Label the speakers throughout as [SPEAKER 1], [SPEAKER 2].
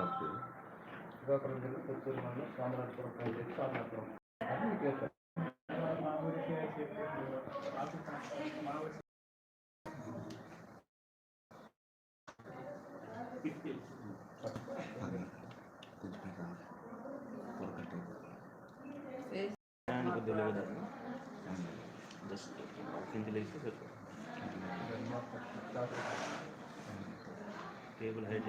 [SPEAKER 1] Okay
[SPEAKER 2] Srikakulam జిల్లా పుత్తూరు మండలం సామరాజపురం పంచాయతీ సామరాజపురం. పేరు
[SPEAKER 3] జస్ట్ కింది టేబుల్ హైట్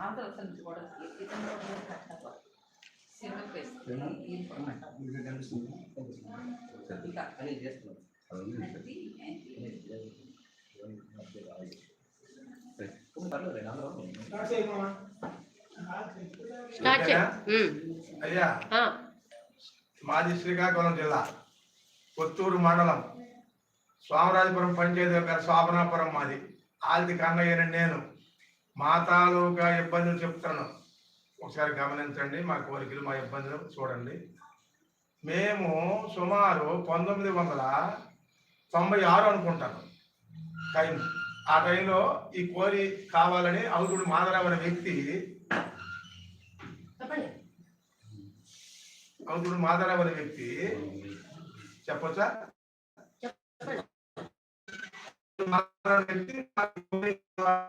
[SPEAKER 1] ఆ,
[SPEAKER 3] అది
[SPEAKER 4] ప్రియా
[SPEAKER 1] అవన్నీ ఉంటాయి.
[SPEAKER 4] స్టార్ట్ చేయి ఉమ్.
[SPEAKER 5] అయ్యా
[SPEAKER 4] ఆ,
[SPEAKER 5] మాది శ్రీకాకుళం జిల్లా కొత్తూరు మండలం స్వామరాజపురం పంచాయతీ యొక్క శోభనాపురం మాది ఆల్ది కన్నయ్యని నేను. మా తాలూకా ఇబ్బందులు చెప్తాను ఒకసారి గమనించండి మా కోరికలు మా ఇబ్బందులు చూడండి. మేము సుమారు పంతొమ్మిది వందల తొంభై ఆరు అనుకుంటాను. టైం. ఆ టైంలో ఈ కోరి కావాలని అవుతుడు మాధవరావు అనే వ్యక్తి అవుతుడు మాధవరావు అనే వ్యక్తి చెప్పొచ్చా?
[SPEAKER 4] చెప్పండి
[SPEAKER 5] మాధవరావు